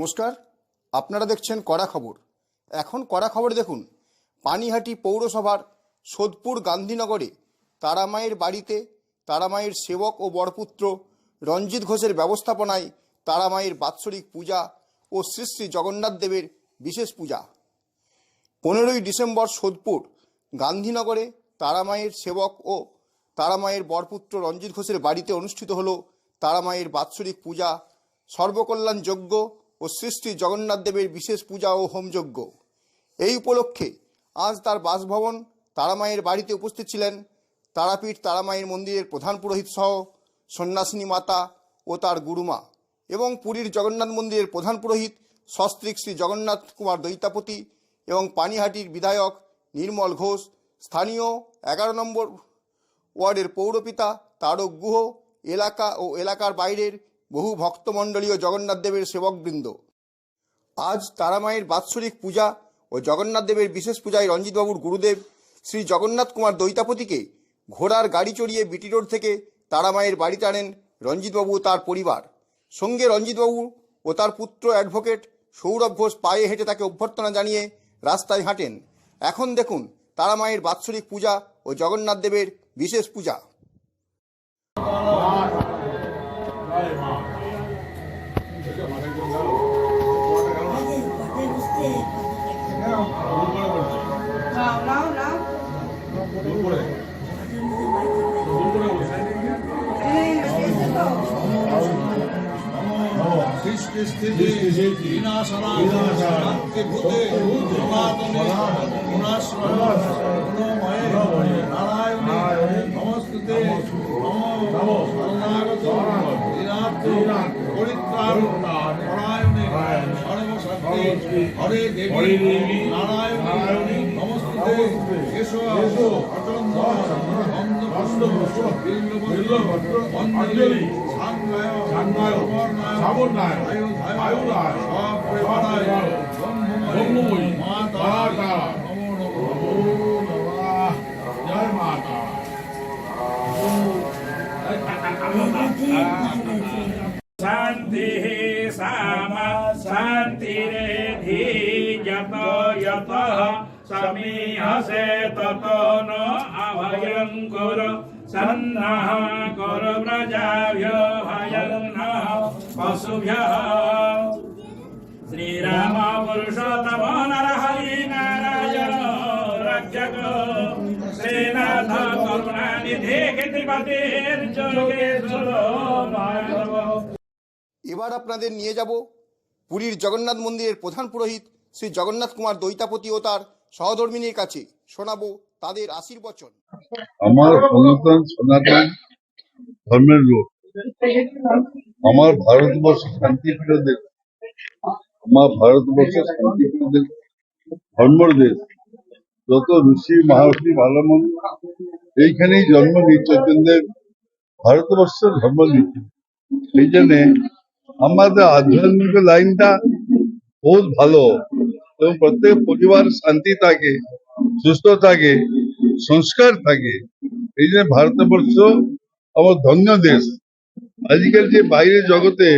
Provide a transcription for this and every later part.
নমস্কার, আপনারা দেখছেন কড়া খবর। এখন কড়া খবর দেখুন, পানিহাটি পৌরসভার সোদপুর গান্ধীনগরে তারামায়ের বাড়িতে তারামায়ের সেবক ও বরপুত্র রঞ্জিত ঘোষের ব্যবস্থাপনায় তারামায়ের বাৎসরিক পূজা ও শ্রী শ্রী জগন্নাথ দেবের বিশেষ পূজা। পনেরোই ডিসেম্বর সোদপুর, গান্ধীনগরে তারামায়ের সেবক ও তারামায়ের বরপুত্র রঞ্জিত ঘোষের বাড়িতে অনুষ্ঠিত হল তারামায়ের বাৎসরিক পূজা সর্বকল্যাণ যজ্ঞ ও সৃষ্টি জগন্নাথ দেবের বিশেষ পূজা ও হোমযজ্ঞ। এই উপলক্ষে আজ তার বাসভবন তারামায়ের বাড়িতে উপস্থিত ছিলেন তারাপীঠ তারামায়ের মন্দিরের প্রধান পুরোহিত সহ সন্ন্যাসিনী মাতা ও তার গুরুমা এবং পুরীর জগন্নাথ মন্দিরের প্রধান পুরোহিত সস্ত্রীক শ্রী জগন্নাথ কুমার দৈতাপতি এবং পানিহাটির বিধায়ক নির্মল ঘোষ, স্থানীয় এগারো নম্বর ওয়ার্ডের পৌরপিতা, তারক গুহ, এলাকা ও এলাকার বাইরের বহু ভক্তমণ্ডলী ও জগন্নাথ দেবের সেবকবৃন্দ। আজ তারামায়ের বাৎসরিক পূজা ও জগন্নাথ দেবের বিশেষ পূজায় রঞ্জিতবাবুর গুরুদেব শ্রী জগন্নাথ কুমার দৈতাপতিকে ঘোড়ার গাড়ি চড়িয়ে বিটি রোড থেকে তারামায়ের বাড়িতে আনেন রঞ্জিতবাবু ও তার পরিবার। সঙ্গে রঞ্জিতবাবু ও তার পুত্র অ্যাডভোকেট সৌরভ ঘোষ পায়ে হেঁটে তাকে অভ্যর্থনা জানিয়ে রাস্তায় হাঁটেন। এখন দেখুন তারামায়ের বাৎসরিক পূজা ও জগন্নাথ দেবের বিশেষ পূজা। স্থিতি বিনাশনা শান্তি ভূতে সনাতনে গুণাশ্রয় গুণময়ে নারায়ণে নমস্তুতে নমো শরণাগত দীনার্থ পরিত্রাণ পরায়ণে সর্বশক্তি হরে দেবী নারায়ণী নমস্তুতে কেশব অচন্দ অন্ধ বিল্লভদ্র অঞ্জলি 장가요, 자본나요, 자유나요, 사파나요, 법무부인, 마다, 노노노노노, 열마다. Santi sama santi redhi yato yato sami hase tato no avayam kuru sannaha kuru prajavyo पशुभ्यः Shriram पुरुषोत्तम नरहरि नारायण रक्षक श्रीनाथ करुणानिधि कृतिपतिर्योगेश्वर माधव এবার আপনাদের নিয়ে যাব পুরীর জগন্নাথ মন্দিরের প্রধান পুরোহিত শ্রী জগন্নাথ কুমার দৈতাপতি ও তার সহধর্মিনীর কাছে শোনাবো তাদের আশীর্বচন আমার সনাতন সনাতন ধর্মের লোক আমার ভারতবর্ষ শান্তিপ্রিয় দেশ আমার ভারতবর্ষ শান্তিপ্রিয় দেশ ধর্মর দেশ। যত ঋষি মহর্ষি ভালো মন এইখানেই জন্ম নিচ্ছেন ভারতবর্ষের ধর্ম নীতি সেই জন্য আমাদের আধ্যাত্মিক লাইনটা বহুত ভালো। এবং প্রত্যেক পরিবার শান্তি থাকে, সুস্থ থাকে, সংস্কার থাকে। এই জন্য ভারতবর্ষ আমার ধন্য দেশ। আজকাল যে বাইরের জগতে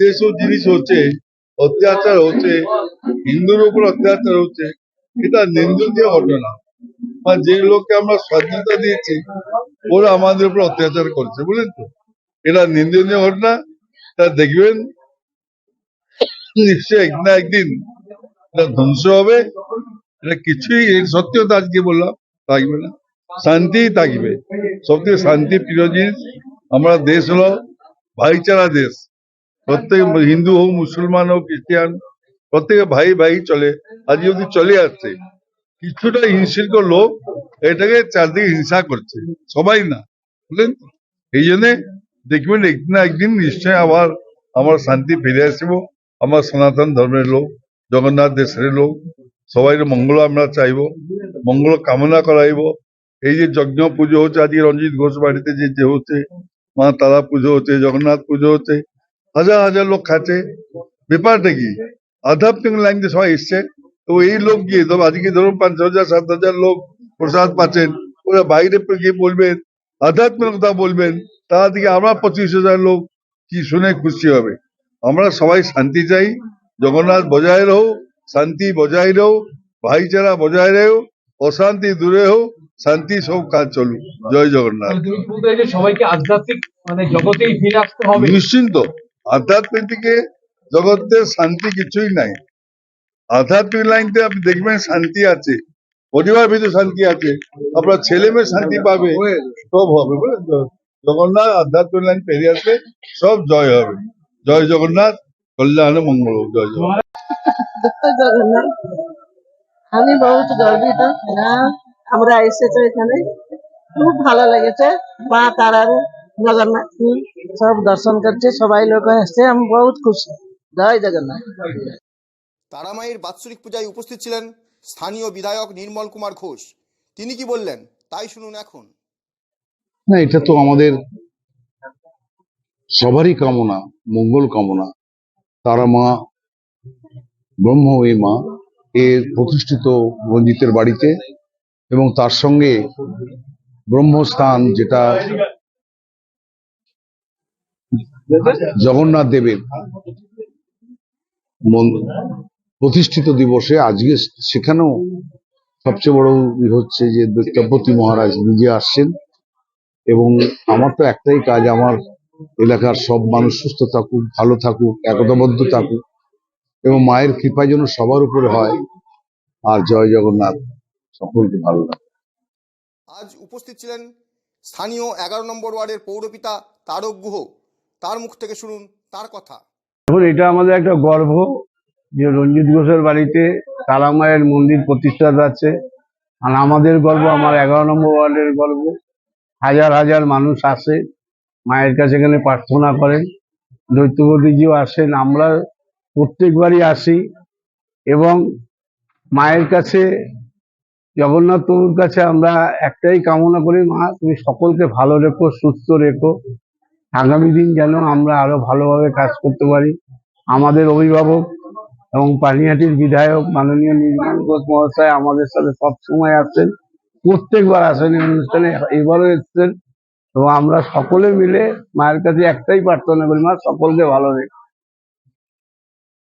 যেসব জিনিস হচ্ছে, অত্যাচার হচ্ছে, হিন্দুর উপর অত্যাচার হচ্ছে, এটা নিন্দনীয় ঘটনা। বা যে লোককে আমরা স্বাধীনতা দিয়েছি, ওরা আমাদের উপর অত্যাচার করছে, বুঝলেন তো? এটা নিন্দনীয় ঘটনা, তা দেখবেন, নিশ্চয়ই একদিন না একদিন এটা ধ্বংস হবে। এটা কিছুই সত্যতা আজকে বললাম, থাকবে না। শান্তি থাকবে। সবথেকে শান্তি প্রিয় জিনিস আমরা দেশ হলো ভাইচারা দেশ। প্রত্যেক হিন্দু হোক, মুসলমান হোক খ্রিস্টিয়ান প্রত্যেকে ভাই ভাই চলে। আজ যদি চলে আসছে। কিছুটা হিংসিত লোক এটাকে চারদিকে হিংসা করছে। সবাই না, বুঝলেন এই জন্যে দেখবেন একদিন একদিন নিশ্চয় আবার আমার শান্তি ফিরে আসব। আমার সনাতন ধর্মের লোক, জগন্নাথ দেশের লোক সবাই মঙ্গল আমরা চাইব, মঙ্গল কামনা করাইব। এই যে যজ্ঞ পুজো হচ্ছে, আজকে রঞ্জিত ঘোষ বাড়িতে যে হচ্ছে মা তারা পুজো হচ্ছে, জগন্নাথ পুজো হচ্ছে, হাজার হাজার লোক খাচ্ছে। ব্যাপারটা কি? আধ্যাত্মিক লাইন দিয়ে সবাই এসছে। তো এই লোক গিয়ে তো আজকে ধরুন পাঁচ হাজার, সাত হাজার লোক প্রসাদ পাচ্ছেন, ওরা বাইরে গিয়ে বলবেন আধ্যাত্মিক কথা বলবেন, তারা দিকে আমরা পঁচিশ হাজার লোক কি শুনে খুশি হবে? আমরা সবাই শান্তি চাই, জগন্নাথ বজায় রহো, শান্তি বজায় রহো, ভাইচারা বজায় রহো, অশান্তি দূরে হোক শান্তি সব কাজ চলুক। জয় জগন্নাথ। সবাইকে আধ্যাত্মিক মানে জগতেই ফিরে আসতে হবে? নিশ্চিন্ত। আধ্যাত্মিক দিকে জগতের শান্তি কিছুই নাই। আধ্যাত্মিক লাইনতে আপনি দেখবেন শান্তি আছে পরিবার ভিতরে শান্তি আছে। আপনার ছেলে মেয়ে শান্তি পাবে সব হবে জগন্নাথ আধ্যাত্মিক লাইন পেরিয়ে আসবে সব জয় হবে। জয় জগন্নাথ কল্যাণ মঙ্গল হোক, জয় জগন্নাথ। জগন্নাথ। আমি বহুত গর্বিত না। আমরা এসেছি এখানে। খুব ভালো লেগেছে। মা তারার জগন্নাথ সব দর্শন করছে সবাই লোক আসছে আমি বহুত খুশি। জয় জগন্নাথ। তারামায়ের বাৎসরিক পূজায় উপস্থিত ছিলেন স্থানীয় বিধায়ক নির্মল কুমার ঘোষ। তিনি কি বললেন? তাই শুনুন এখন। না এটা তো আমাদের সবারই কামনা মঙ্গল কামনা। তারা মা ব্রহ্মময়ী মা এর প্রতিষ্ঠিত রঞ্জিতের বাড়িতে এবং তার সঙ্গে ব্রহ্মস্থান যেটা জগন্নাথ দেবের প্রতিষ্ঠিত দিবসে আজকে সেখানেও সবচেয়ে বড় হচ্ছে যে দৈত্যপতি মহারাজ নিজে আসছেন এবং আমার তো একটাই কাজ, আমার এলাকার সব মানুষ সুস্থ থাকুক, ভালো থাকুক, একতাবদ্ধ থাকুক এবং মায়ের কৃপা যেন সবার উপরে হয়। আর জয় জগন্নাথ। সকলকে ভালো লাগে। আজ উপস্থিত ছিলেন স্থানীয় এগারো নম্বর ওয়ার্ডের পৌরপিতা তারক গুহ। তার মুখ থেকে শুনুন তার কথা। এখন এটা আমাদের একটা গর্ব যে রঞ্জিত ঘোষের বাড়িতে তারা মায়ের মন্দির প্রতিষ্ঠা আছে। আর আমাদের গর্ব আমার এগারো নম্বর ওয়ার্ডের গর্ব হাজার হাজার মানুষ আসে মায়ের কাছে এখানে প্রার্থনা করেন। দৈত্যবতীজিও আসেন আমরা প্রত্যেকবারই আসি এবং মায়ের কাছে জগন্নাথ প্রভুর কাছে আমরা একটাই কামনা করি, মা, তুমি সকলকে ভালো রেখো, সুস্থ রেখো। আগামী দিন যেন আমরা আরও ভালোভাবে কাজ করতে পারি। আমাদের অভিভাবক এবং পানিহাটির বিধায়ক মাননীয় নির্মল ঘোষ মহাশয় আমাদের সাথে সবসময় আসেন প্রত্যেকবার আসেন এই অনুষ্ঠানে, এবারও এসছেন। এবং আমরা সকলে মিলে মায়ের কাছে একটাই প্রার্থনা করি, মা, সকলকে ভালো রেখো।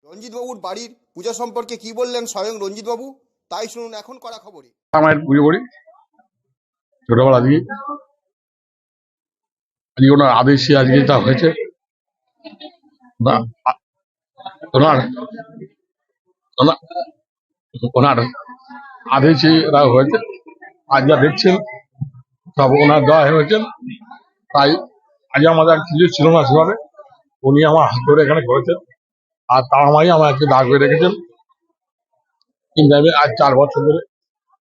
রঞ্জিত বাবুর বাড়ির পূজা সম্পর্কে কি বললেন স্বয়ং রঞ্জিত বাবু তাই শুনুন এখন করা খবরে আমার পুজো করি। ছোটবেলা দিয়ে আজকে ওনার আদেশে আজকে তা হয়েছে না, ওনার ওনার আদেশে এরা হয়েছে আজ যা দেখছেন সব ওনার দেওয়া হয়েছেন তাই আজ আমাদের আর কিছু ছিল না সেভাবে। উনি আমার হাত ধরে এখানে করেছেন। আর তার আমায় আমাকে দাগ করে রেখেছেন। কিন্তু আজ চার বছর ধরে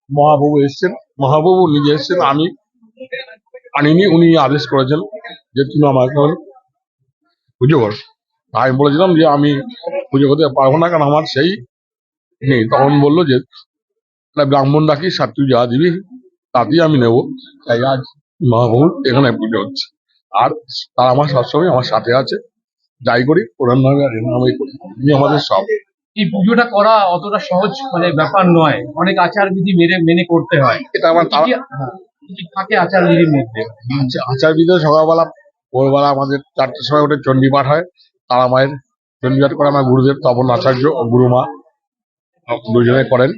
মহাপ্রভু এসছেন। মহাপ্রভু নিজে এসছেন, আমি আনিনি, উনি আদেশ করেছেন যে তুমি আমাকে এখন পুজো করো আমি বলেছিলাম যে আমি পুজো করতে পারব না, কারণ আমার সেই নেই। তখন বলল যে ব্রাহ্মণ সাত তুই যা দিবি, তাতেই আমি নেব। তাই আজ মহাপ্রভুর এখানে পুজো হচ্ছে। আর তার আমার সবসময় আমার সাথে আছে। যাই করি করি। আমাদের সব। এই পুজোটা করা অতটা সহজ মানে ব্যাপার নয়। অনেক আচার বিধি মেনে মেনে করতে হয়। এটা আমার হ্যাঁ, থাকে আচার বিধির মধ্যে? আচ্ছা আচার বিধি সকালবেলা ভোরবেলা আমাদের চারটের সময় উঠে চণ্ডী পাঠ হয়। তারা মায়ের চণ্ডী পাঠ করে আমার গুরুদেব তপন আচার্য ও গুরুমা দুজনে করেন।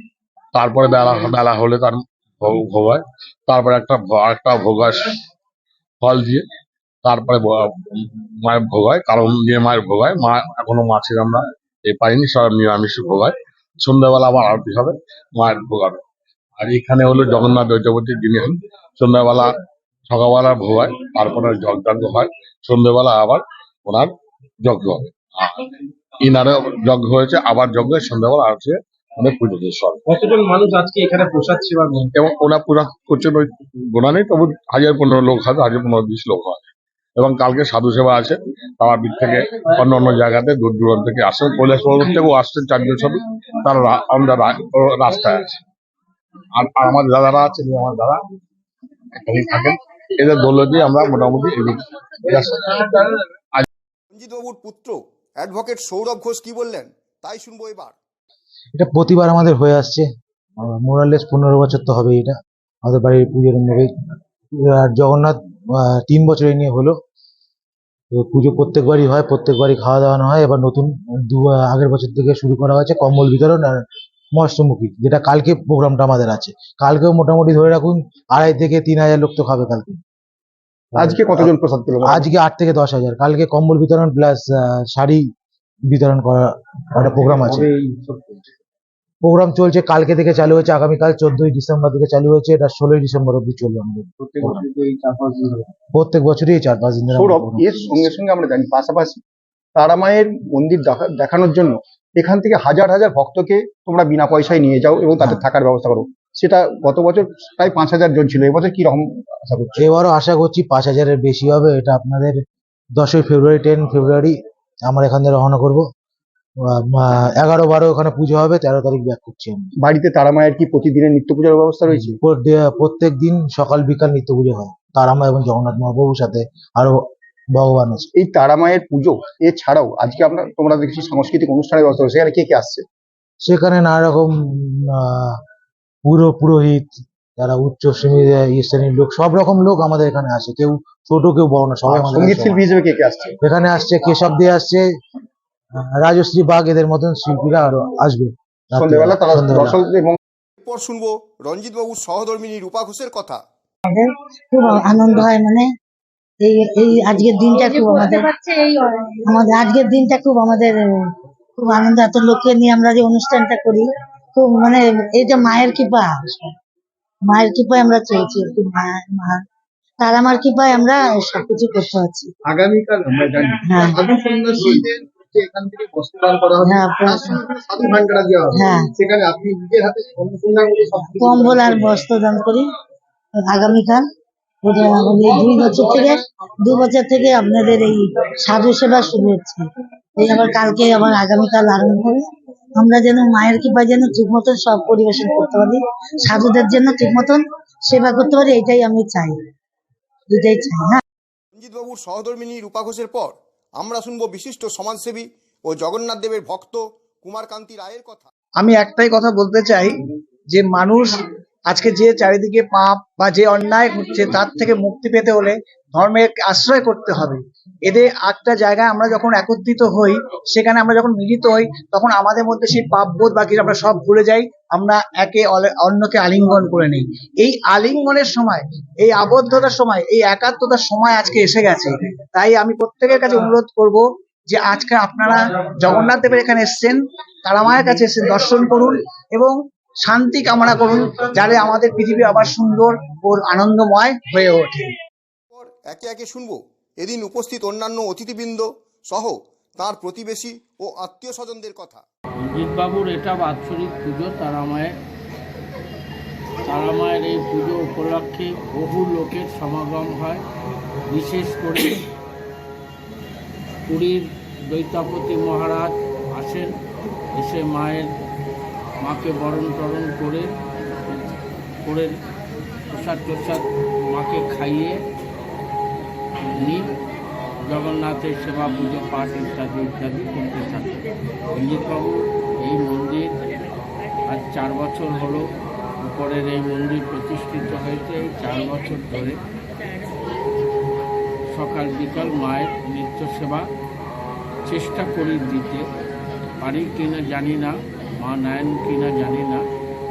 তারপরে বেলা বেলা হলে তার ভোগ হয়। তারপরে একটা একটা ভোগ ফল দিয়ে। তারপরে মায়ের ভোগ হয় কারণ দিয়ে মায়ের ভোগ হয় মা এখনও মাছের আমরা এ পাইনি সব নিরামিষ ভোগ হয় সন্ধ্যাবেলা আবার আরতি হবে মায়ের ভোগ হবে। আর এখানে হলো জগন্নাথ দৈত্যপতির যিনি হন সন্ধ্যাবেলা সকালবেলা ভোগ হয় তারপরে যজ্ঞ হয়। সন্ধ্যাবেলা আবার ওনার যজ্ঞ হবে। ইনারে যজ্ঞ হয়েছে আবার যজ্ঞ হয়, সন্ধ্যাবেলা আছে মানে পুজো সব কতজন মানুষ আজকে এখানে প্রসাদ সেবা এবং ওনার পুরা করছেন ওই গোনা নেই তবু হাজার পনেরো লোক হবে হাজার পনেরো বিশ লোক হয় এবং কালকে সাধু সেবা আছে তারাপীঠ থেকে অন্য অন্য জায়গাতে দূর দূরান্ত থেকে আসেন কৈলাসপুর থেকেও আসছেন চারজন সাধু তারা আমরা রাস্তায় আছে। আর আমার দাদারা আছে আমার দাদা এখানেই থাকেন। এদের দৌলত দিয়ে আমরা মোটামুটি এগিয়ে রঞ্জিত বাবুর পুত্র অ্যাডভোকেট সৌরভ ঘোষ কি বললেন? তাই শুনব এবার। এটা প্রতিবার আমাদের হয়ে আসছে। মোরালেস পনেরো বছর তো হবে এটা। আমাদের বাড়ির পুজোর নেবে আর জগন্নাথ আহ, তিন বছর নিয়ে হলো। পুজো প্রত্যেকবারই হয় প্রত্যেকবারই খাওয়া দাওয়ানো হয়। এবার নতুন দু আগের বছর থেকে শুরু করা হয়েছে কম্বল বিতরণ আর মৎস্যমুখী যেটা কালকে প্রোগ্রামটা আমাদের আছে। কালকেও মোটামুটি ধরে রাখুন আড়াই থেকে তিন হাজার লোক তো খাবে কালকে। আজকে কতজন প্রসাদ পেল আজকে আট থেকে দশ হাজার। কালকে কম্বল বিতরণ প্লাস শাড়ি বিতরণ করা একটা প্রোগ্রাম আছে। প্রোগ্রাম চলছে কালকে থেকে চালু হয়েছে আগামীকাল চোদ্দই ডিসেম্বর থেকে চালু হয়েছে এটা ষোলোই ডিসেম্বর অব্দি চলবে আমাদের। প্রত্যেক বছরই এই চার পাঁচ দিন সৌরভ এর সঙ্গে সঙ্গে আমরা জানি পাশাপাশি তারা মায়ের মন্দির দেখা- দেখানোর জন্য এখান থেকে হাজার হাজার ভক্তকে তোমরা বিনা পয়সায় নিয়ে যাও এবং তাদের থাকার ব্যবস্থা করো। সেটা গত বছর প্রায় পাঁচ হাজার জন ছিল এবছর কি রকম আশা করছ? এবারও আশা করছি পাঁচ হাজারের বেশি হবে এটা আপনাদের দশই ফেব্রুয়ারি টেন ফেব্রুয়ারি আমরা এখান থেকে রওনা করব। এগারো বারো ওখানে পুজো হবে তেরো তারিখ ব্যাক করছি বাড়িতে তারামায়ের কি প্রতিদিনের নিত্য পূজার ব্যবস্থা রয়েছে? প্রত্যেক দিন সকাল বিকাল নিত্য পুজো হয়। তারামা এবং জগন্নাথ মহাপ্রভুর সাথে আরও ভগবান আছে। এই তারা মায়ের পুজো এছাড়াও আজকে আমরা তোমরা দেখছি সাংস্কৃতিক অনুষ্ঠানের ব্যবস্থা রয়েছে সেখানে কে কে আসছে? সেখানে নানা রকম পুরো পুরোহিত যারা উচ্চ শ্রেণির শ্রেণির লোক সব রকম লোক আমাদের এখানে আসে। কেউ ছোট কেউ বড় না সবাই সংগীত শিল্পী হিসেবে কে কে আসছে? এখানে আসছে কেশব দিয়ে আসছে রাজশ্রী বাগ এদের মতন শিল্পীরা আরও আসবে সন্ধ্যেবেলা তারা সন্ধ্যেবেলা। এবং এরপর শুনব রঞ্জিত বাবুর সহধর্মিনী রূপা ঘোষের কথা। খুব আনন্দ হয় মানে। এই এই আজকের দিনটা খুব আমাদের আমাদের আজকের দিনটা খুব আমাদের খুব আনন্দ। এত লোককে নিয়ে আমরা যে অনুষ্ঠানটা করি খুব মানে এটা মায়ের কৃপা। মায়ের কৃপায় আমরা চলছি আর কি মা মা তার আমার কৃপায় আমরা সবকিছু করতে পারছি। আগামীকাল আমরা জানি হ্যাঁ সাধু সন্ন্যাসীদের যে এখান থেকে বস্ত্রদান করা হবে হ্যাঁ, তার সঙ্গে করে সাধু ভান্ডারা দেওয়া হবে। হ্যাঁ। সেখানে আপনি নিজের হাতে অনুসন্ধান করে কম্বল আর বস্ত্র দান করি। আগামীকাল দুই বছর থেকে দু বছর থেকে আপনাদের এই সাধু সেবা শুরু হচ্ছে। এই আবার কালকে আবার আগামীকাল আরম্ভ হবে। আমরা যেন মায়ের কৃপা যেন ঠিক মতন সব পরিবেশন করতে পারি সাধুদের জন্য ঠিক মতন সেবা করতে পারি এটাই আমি চাই। এটাই চাই হ্যাঁ। রঞ্জিত বাবুর সহধর্মিনী রূপা ঘোষের পর আমরা শুনব বিশিষ্ট সমাজসেবী ও জগন্নাথ দেবের ভক্ত কুমারকান্তি রায়ের কথা। আমি একটাই কথা বলতে চাই যে মানুষ আজকে যে চারিদিকে পাপ বা যে অন্যায় হচ্ছে তার থেকে মুক্তি পেতে হলে ধর্মের আশ্রয় করতে হবে। এদের একটা জায়গায় আমরা যখন একত্রিত হই, সেখানে আমরা যখন মিলিত হই, তখন আমাদের মধ্যে সেই পাপ বোধ বাকি আমরা সব ভুলে যাই, আমরা একে অন্যকে আলিঙ্গন করে নিই। এই আলিঙ্গনের সময়, এই আবদ্ধতার সময়, এই একাত্মতার সময় আজকে এসে গেছে। তাই আমি প্রত্যেকের কাছে অনুরোধ করব যে আজকে আপনারা জগন্নাথ দেবের এখানে এসছেন, তারা মায়ের কাছে এসে দর্শন করুন এবং শান্তি কামনা করুন, যাতে আমাদের পৃথিবী আবার সুন্দর ও আনন্দময় হয়ে ওঠে। একে একে শুনব। এদিন উপস্থিত অন্যান্য অতিথিবৃন্দ সহ তার প্রতিবেশী ও আত্মীয় স্বজনদের কথা। বাবুর এটা বাৎসরিক পুজো তারা মায়ের তারা মায়ের এই পুজো উপলক্ষে বহু লোকের সমাগম হয়। বিশেষ করে পুরীর দৈতাপতি মহারাজ আসেন, এসে মায়ের মাকে বরণ টরণ করে করে প্রসাদ প্রসাদ মাকে খাইয়ে উনি জগন্নাথের সেবা পুজো পাঠ ইত্যাদি ইত্যাদি করতে থাকে রঞ্জিতবাবু এই মন্দির আজ চার বছর হলো উপরের এই মন্দির প্রতিষ্ঠিত হয়েছে। এই চার বছর ধরে সকাল বিকাল মায়ের নিত্য সেবা চেষ্টা করি দিতে। পারি কিনা জানি না মা নেন কিনা জানি না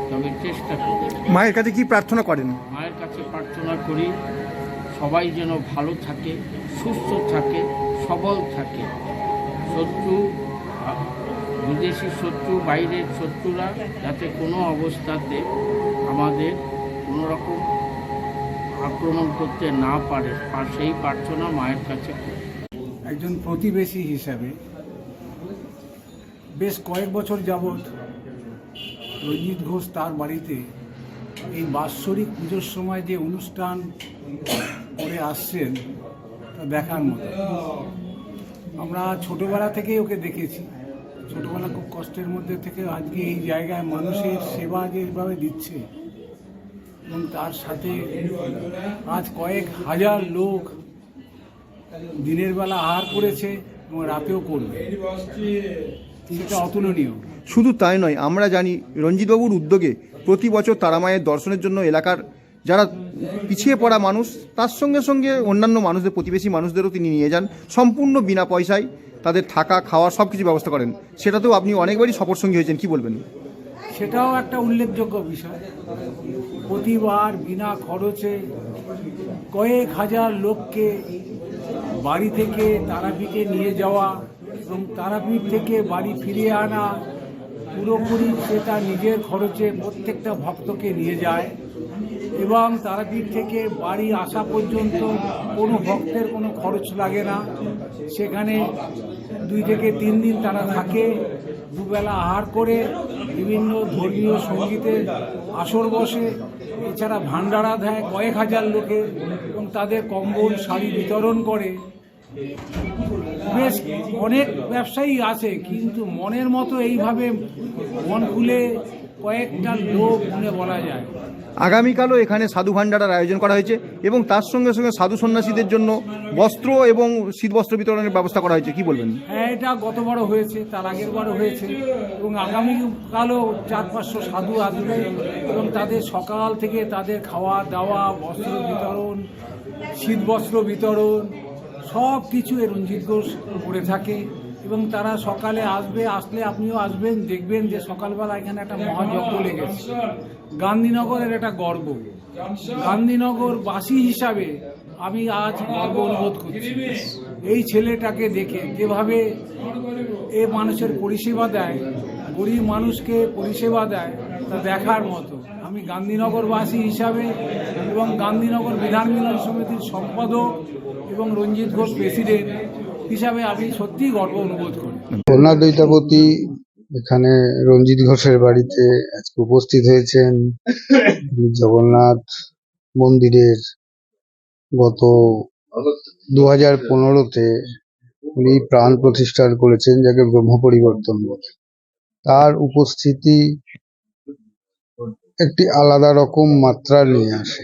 তবে চেষ্টা করি। মায়ের কাছে কি প্রার্থনা করেন? মায়ের কাছে প্রার্থনা করি সবাই যেন ভালো থাকে, সুস্থ থাকে, সবল থাকে। শত্রু, বিদেশি শত্রু, বাইরের শত্রুরা যাতে কোনো অবস্থাতে আমাদের কোনো রকম আক্রমণ করতে না পারে, আর সেই প্রার্থনা মায়ের কাছে একজন প্রতিবেশী হিসাবে বেশ কয়েক বছর যাবৎ রঞ্জিত ঘোষ তার বাড়িতে এই বাৎসরিক পুজোর সময় যে অনুষ্ঠান করে আসছেন দেখার মতো। আমরা ছোটোবেলা থেকেই ওকে দেখেছি। ছোটোবেলা খুব কষ্টের মধ্যে থেকে আজকে এই জায়গায় মানুষের সেবা যেভাবে দিচ্ছে এবং তার সাথে আজ কয়েক হাজার লোক দিনের বেলা আহার করেছে এবং রাতেও করবে। সেটা অতুলনীয়। শুধু তাই নয়, আমরা জানি রঞ্জিতবাবুর উদ্যোগে প্রতি বছর তারামায়ের দর্শনের জন্য এলাকার যারা পিছিয়ে পড়া মানুষ, তার সঙ্গে সঙ্গে অন্যান্য মানুষদের, প্রতিবেশী মানুষদেরও তিনি নিয়ে যান। সম্পূর্ণ বিনা পয়সায় তাদের থাকা, খাওয়া সব কিছু ব্যবস্থা করেন। সেটাতেও আপনি অনেকবারই সফরসঙ্গী হয়েছেন, কি বলবেন? সেটাও একটা উল্লেখযোগ্য বিষয়। প্রতিবার বিনা খরচে কয়েক হাজার লোককে বাড়ি থেকে তারাপীঠে নিয়ে যাওয়া এবং তারাপীঠ থেকে বাড়ি ফিরিয়ে আনা, পুরোপুরি সে তার নিজের খরচে প্রত্যেকটা ভক্তকে নিয়ে যায়। এবং তারাপীঠ থেকে বাড়ি আসা পর্যন্ত কোনো ভক্তের কোনো খরচ লাগে না। সেখানে দুই থেকে তিন দিন তারা থাকে, দুবেলা আহার করে, বিভিন্ন ধর্মীয় সঙ্গীতের আসর বসে। এছাড়া ভান্ডারা দেয় কয়েক হাজার লোকে এবং তাদের কম্বল, শাড়ি বিতরণ করে। বেশ অনেক ব্যবসায়ী আছে, কিন্তু মনের মতো এইভাবে মন খুলে কয়েকটা লোক মনে বলা যায়। আগামীকালও এখানে সাধু ভাণ্ডারার আয়োজন করা হয়েছে এবং তার সঙ্গে সঙ্গে সাধু সন্ন্যাসীদের জন্য বস্ত্র এবং শীত বস্ত্র বিতরণের ব্যবস্থা করা হয়েছে। কি বলবেন? হ্যাঁ এটা গতবারও হয়েছে তার আগের বারও হয়েছে এবং আগামীকালও চার পাঁচশো সাধু আসবে এবং তাদের সকাল থেকে তাদের খাওয়া দাওয়া বস্ত্র বিতরণ শীত বস্ত্র বিতরণ সব কিছু এ রঞ্জিত ঘোষ করে থাকে। এবং তারা সকালে আসবে, আসলে আপনিও আসবেন, দেখবেন যে সকালবেলা এখানে একটা মহাযজ্ঞ লেগেছে। গান্ধীনগরের একটা গর্ব। গান্ধীনগর বাসী হিসাবে আমি আজ গর্ব অনুভব করছি। এই ছেলেটাকে দেখে যেভাবে এ মানুষের পরিষেবা দেয়, গরিব মানুষকে পরিষেবা দেয়, তা দেখার মতো। আমি গান্ধীনগরবাসী হিসাবে এবং গান্ধীনগর বিধান মিলন সমিতির সম্পাদক এবং রঞ্জিত ঘোষ প্রেসিডেন্ট হিসাবে আমি সত্যিই গর্ব অনুভব করি। কন্যা দৈতাপতি, এখানে রঞ্জিত ঘোষের বাড়িতে আজকে উপস্থিত হয়েছেন। জগন্নাথ মন্দিরের গত দু হাজার পনেরোতে উনি প্রাণ প্রতিষ্ঠা করেছেন যাকে ব্রহ্ম পরিবর্তন বলে। তার উপস্থিতি একটি আলাদা রকম মাত্রা নিয়ে আসে।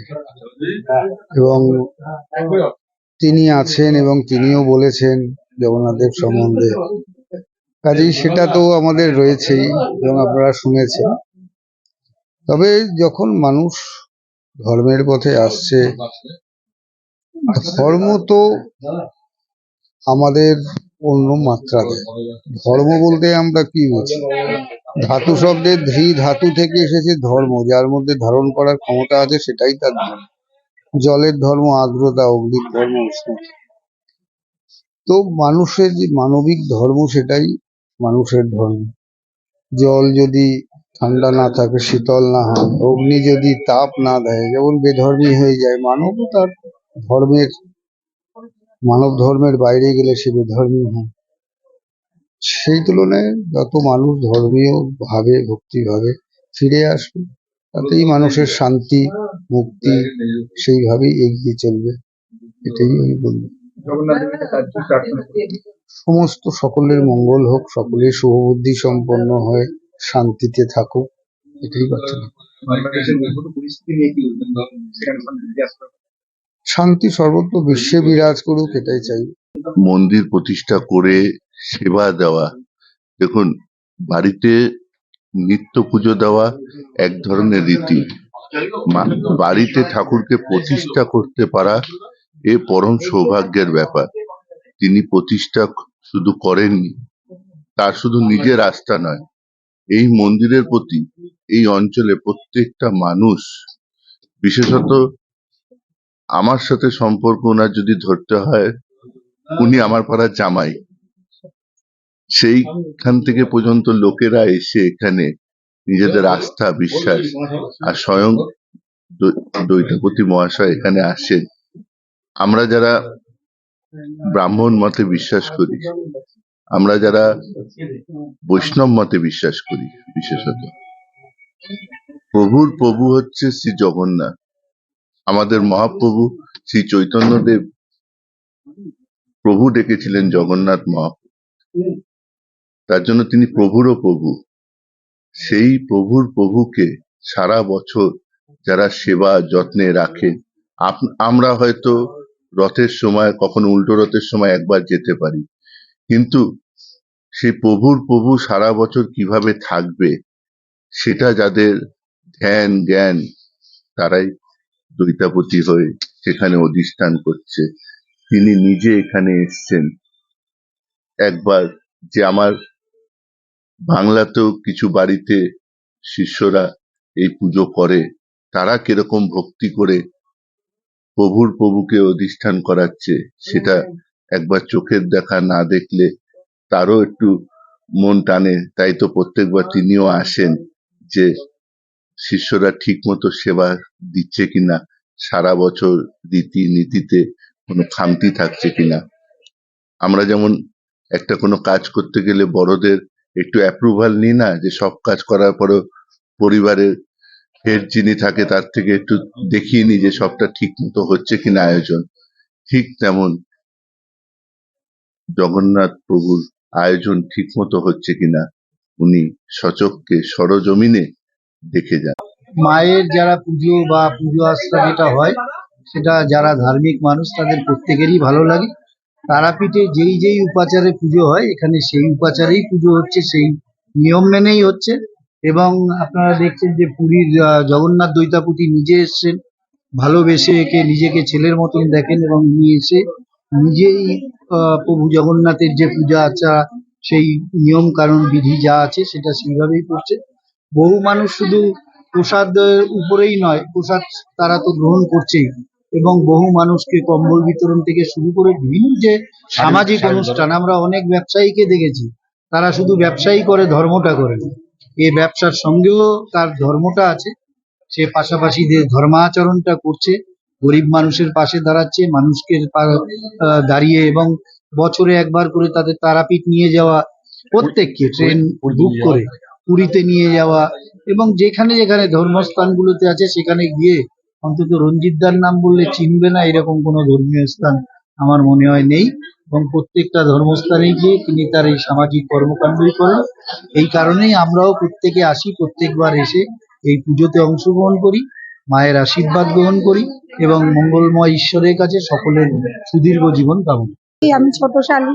এবং তিনি আছেন এবং তিনিও বলেছেন জগন্নাথের সম্বন্ধে। কাজেই সেটা তো আমাদের রয়েছেই এবং আপনারা শুনেছেন। তবে যখন মানুষ ধর্মের পথে আসছে, ধর্ম তো আমাদের অন্য মাত্রা দেয়। ধর্ম বলতে আমরা কি বুঝি? ধাতু শব্দের ধী ধাতু থেকে এসেছে ধর্ম, যার মধ্যে ধারণ করার ক্ষমতা আছে সেটাই তার ধর্ম। জলের ধর্ম, আর্দ্রতা, অগ্নির ধর্ম, উষ্ণতা। তো মানুষের যে মানবিক ধর্ম, সেটাই মানুষের ধর্ম। জল যদি ঠান্ডা না থাকে, শীতল না হয়, অগ্নি যদি তাপ না দেয়, যেমন বেধর্মী হয়ে যায়, মানব তার ধর্মের মানব ধর্মের বাইরে গেলে সে বেধর্মী হয়। সেই তুলনায় যত মানুষ ধর্মীয় ভাবে ভক্তি ভাবে ফিরে আসবে, তাতেই মানুষের শান্তি, মুক্তি সেইভাবেই এগিয়ে চলবে। এটাই আমি বলব। সমস্ত সকলের মঙ্গল হোক, সকলের শুভবুদ্ধি সম্পন্ন হয়ে শান্তিতে থাকুক, এটাই প্রার্থনা। শান্তি সর্বত্র বিশ্বে বিরাজ করুক এটাই চাই। মন্দির প্রতিষ্ঠা করে সেবা দেওয়া। দেখুন বাড়িতে নিত্য পুজো দেওয়া এক ধরনের রীতি। বাড়িতে ঠাকুরকে প্রতিষ্ঠা করতে পারা এ পরম সৌভাগ্যের ব্যাপার। তিনি প্রতিষ্ঠা শুধু করেননি তার শুধু নিজের আস্থা নয়। এই মন্দিরের প্রতি এই অঞ্চলে প্রত্যেকটা মানুষ বিশেষত আমার সাথে সম্পর্ক ওনার যদি ধরতে হয়, উনি আমার পাড়ার জামাই। সেইখান থেকে পর্যন্ত লোকেরা এসে এখানে নিজেদের আস্থা, বিশ্বাস আর স্বয়ং দৈতাপতি মহাশয় এখানে আসেন আমরা যারা ব্রাহ্মণ মতে বিশ্বাস করি, আমরা যারা বৈষ্ণব মতে বিশ্বাস করি, বিশেষত। প্রভুর প্রভু হচ্ছে শ্রী জগন্নাথ। আমাদের মহাপ্রভু শ্রী চৈতন্যদেব প্রভু ডেকেছিলেন জগন্নাথ মহাপ্রভু। তার জন্য তিনি প্রভুরও প্রভু। সেই প্রভুর প্রভুকে সারা বছর যারা সেবা যত্নে আপ- আমরা হয়তো রথের সময়, কখনো উল্টো রথের সময় একবার যেতে পারি। কিন্তু সেই প্রভুর প্রভু সারা বছর কীভাবে থাকবে, সেটা যাদের ধ্যান, জ্ঞান, তারাই দৈতাপতি হয়ে সেখানে অধিষ্ঠান করছে। তিনি নিজে এখানে এসছেন। একবার যে আমার বাংলাতেও কিছু বাড়িতে শিষ্যরা এই পুজো করে তারা কীরকম ভক্তি করে প্রভুর প্রভুকে অধিষ্ঠান করাচ্ছে সেটা একবার চোখের দেখা না দেখলে তারও একটু মন টানে। তাই তো প্রত্যেকবার তিনিও আসেন যে শিষ্যরা ঠিক মতো সেবা দিচ্ছে কিনা, সারা বছর রীতি নীতিতে কোনো খামতি থাকছে কিনা। আমরা যেমন একটা কোনো কাজ করতে গেলে বড়দের একটু অ্যাপ্রুভাল নিই না, যে সব কাজ করার পরেও পরিবারের হেড যিনি থাকে তার থেকে একটু দেখিয়ে নিই যে সবটা ঠিক মতো হচ্ছে কিনা আয়োজন। ঠিক তেমন জগন্নাথ প্রভুর আয়োজন ঠিক মতো হচ্ছে কিনা, উনি সচককে সরজমিনে দেখে যান। মায়ের যারা পুজো বা পুজো আস্থা যেটা হয়, সেটা যারা ধার্মিক মানুষ, তাদের প্রত্যেকেরই ভালো লাগে। তারাপীঠে যেই যেই উপাচারে পুজো হয়, এখানে সেই উপাচারেই পুজো হচ্ছে, সেই নিয়ম মেনেই হচ্ছে। এবং আপনারা দেখছেন যে পুরীর জগন্নাথ দৈতাপতি নিজে এসছেন, ভালোবেসে একে নিজেকে ছেলের মতন দেখেন এবং উনি এসে নিজেই প্রভু জগন্নাথের যে পূজা আচার সেই নিয়ম কানুন বিধি যা আছে, সেটা সেইভাবেই করছে। বহু মানুষ শুধু প্রসাদের উপরেই নয় প্রসাদ তারা তো গ্রহণ করছেই। এবং বহু মানুষকে কম্বল বিতরণ থেকে শুরু করে বিভিন্ন যে সামাজিক অনুষ্ঠান আমরা অনেক ব্যবসায়ীকে দেখেছি তারা শুধু ব্যবসায়ী করে ধর্মটা করে। না। এই ব্যবসার সঙ্গেও তার ধর্মটা আছে সে পাশাপাশি যে ধর্মাচরণটা করছে গরিব মানুষের পাশে দাঁড়াচ্ছে মানুষকে দাঁড়িয়ে এবং বছরে একবার করে তাদের তারাপীঠ নিয়ে যাওয়া প্রত্যেককে ট্রেন বুক করে। পুরীতে নিয়ে যাওয়া এবং যেখানে যেখানে ধর্মস্থানগুলোতে আছে সেখানে গিয়ে অন্তত রঞ্জিতদার নাম বললে চিনবে না এরকম কোনো ধর্মীয় স্থান আমার মনে হয় নেই এবং প্রত্যেকটা ধর্মস্থানে গিয়ে তিনি তার এই সামাজিক কর্মকাণ্ডই করেন এই কারণেই আমরাও প্রত্যেকে আসি, প্রত্যেকবার এসে এই পুজোতে অংশগ্রহণ করি, মায়ের আশীর্বাদ গ্রহণ করি এবং মঙ্গলময় ঈশ্বরের কাছে সকলের সুদীর্ঘ জীবন কামনা। আমি ছোট শালি,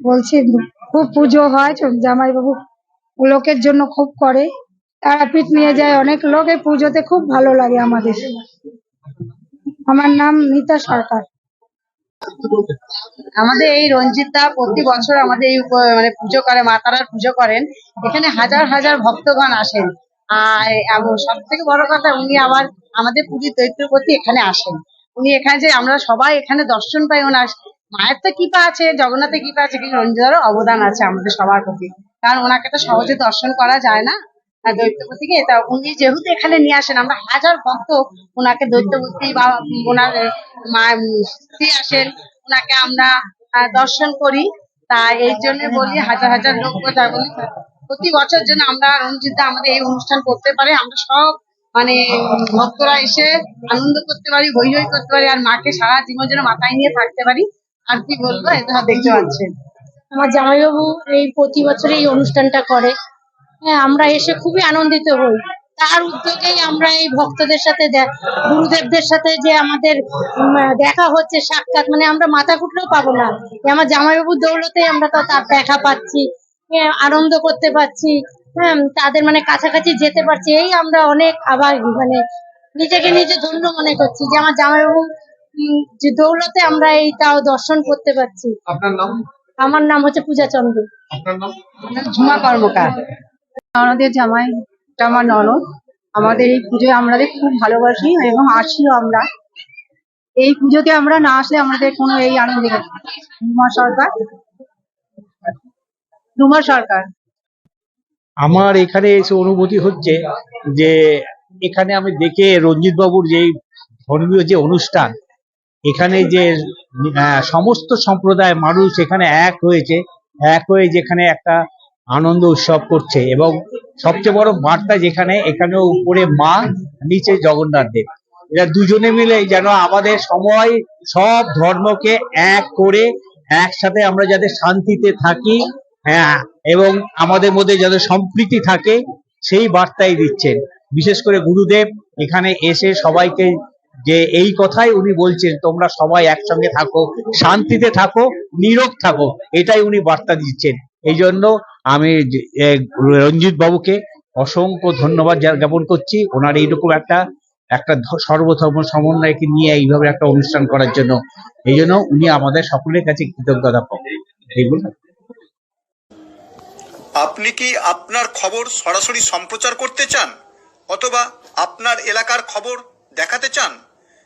বলছি খুব পুজো হয়, জামাইবাবু লোকের জন্য খুব করে। তারাপীঠ নিয়ে যায় অনেক লোক। এই পুজোতে খুব ভালো লাগে আমাদের। আমার নাম মিতা সরকার। আমাদের এই রঞ্জিতদা প্রতি বছর আমাদের এই মানে পুজো করে, মা তারার পুজো করেন। এখানে হাজার হাজার ভক্তগণ আসেন। আর সব থেকে বড় কথা, উনি আবার আমাদের পুরীর দৈত্যপতি এখানে আসেন। উনি এখানে যে আমরা সবাই এখানে দর্শন পাই, ওনার মায়ের তো কৃপা আছে, জগন্নাথের কৃপা আছে, কিন্তু রঞ্জিতারও অবদান আছে আমাদের সবার প্রতি। কারণ ওনাকে তো সহজে দর্শন করা যায় না দৈত্যপতিকে তা উনি যেহেতু এখানে নিয়ে আসেন, আমরা হাজার ভক্ত ওনাকে দৈত্যপতি বা ওনার মা, স্ত্রী আসেন, ওনাকে আমরা দর্শন করি। তা এই জন্য বলি হাজার হাজার লোক বলি, প্রতি বছর যেন আমরা রঞ্জিত আমাদের এই অনুষ্ঠান করতে পারে, আমরা সব মানে ভক্তরা এসে আনন্দ করতে পারি, হই হই করতে পারি, আর মাকে সারা জীবন যেন মাথায় নিয়ে থাকতে পারি। আর কি বলব, এটা দেখতে পাচ্ছেন। আমার জামাইবাবু এই প্রতি বছর এই অনুষ্ঠানটা করে। হ্যাঁ আমরা এসে খুবই আনন্দিত হই। তার উদ্যোগেই আমরা এই ভক্তদের সাথে গুরুদেবদের সাথে যে আমাদের দেখা হচ্ছে সাক্ষাৎ মানে আমরা মাথা কুটলেও পাবো না। আমার জামাইবাবুর দৌলতে আমরা তো তার দেখা পাচ্ছি হ্যাঁ, আনন্দ করতে পারছি হ্যাঁ তাদের মানে কাছাকাছি যেতে পারছি এই আমরা অনেক আবার মানে নিজেকে নিজে ধন্য মনে করছি যে আমার জামাইবাবু যে দৌলতে আমরা এই তাও দর্শন করতে পারছি। আপনার নাম? আমার নাম হচ্ছে পূজা চন্দ্র। ঝুমা কর্মকার। আমাদের জামাই আমার ননদ। আমাদের এই পুজোয় আমাদের খুব ভালোবাসি এবং আসিও আমরা। এই পুজোতে আমরা না আসলে আমাদের কোনো এই আনন্দ নেই। রুমা সরকার। রুমা সরকার। আমার এখানে এসে অনুভূতি হচ্ছে যে এখানে আমি দেখে রঞ্জিত বাবুর যে ধর্মীয় যে অনুষ্ঠান এখানে যে আহ, সমস্ত সম্প্রদায়ের মানুষ এখানে এক হয়েছে এক হয়ে যেখানে একটা আনন্দ উৎসব করছে এবং সবচেয়ে বড় বার্তা যেখানে এখানে উপরে মা নিচে জগন্নাথ দেব। এরা দুজনে মিলে যেন আমাদের সময় সব ধর্মকে এক করে একসাথে আমরা যাতে শান্তিতে থাকি হ্যাঁ এবং আমাদের মধ্যে যাতে সম্প্রীতি থাকে সেই বার্তাই দিচ্ছেন। বিশেষ করে গুরুদেব এখানে এসে সবাইকে যে এই কথাই উনি বলছেন, তোমরা সবাই একসঙ্গে থাকো, শান্তিতে থাকো, নীরব থাকো। এটাই উনি বার্তা দিচ্ছেন। এই জন্য আমি রঞ্জিত বাবুকে অসংখ্য ধন্যবাদ জ্ঞাপন করছি। ওনার এইরকম একটা একটা সর্বধর্ম সমন্বয়কে নিয়ে এইভাবে একটা অনুষ্ঠান করার জন্য। এই জন্য উনি আমাদের সকলের কাছে কৃতজ্ঞতা পাবেন আপনি কি আপনার খবর সরাসরি সম্প্রচার করতে চান? অথবা আপনার এলাকার খবর দেখাতে চান?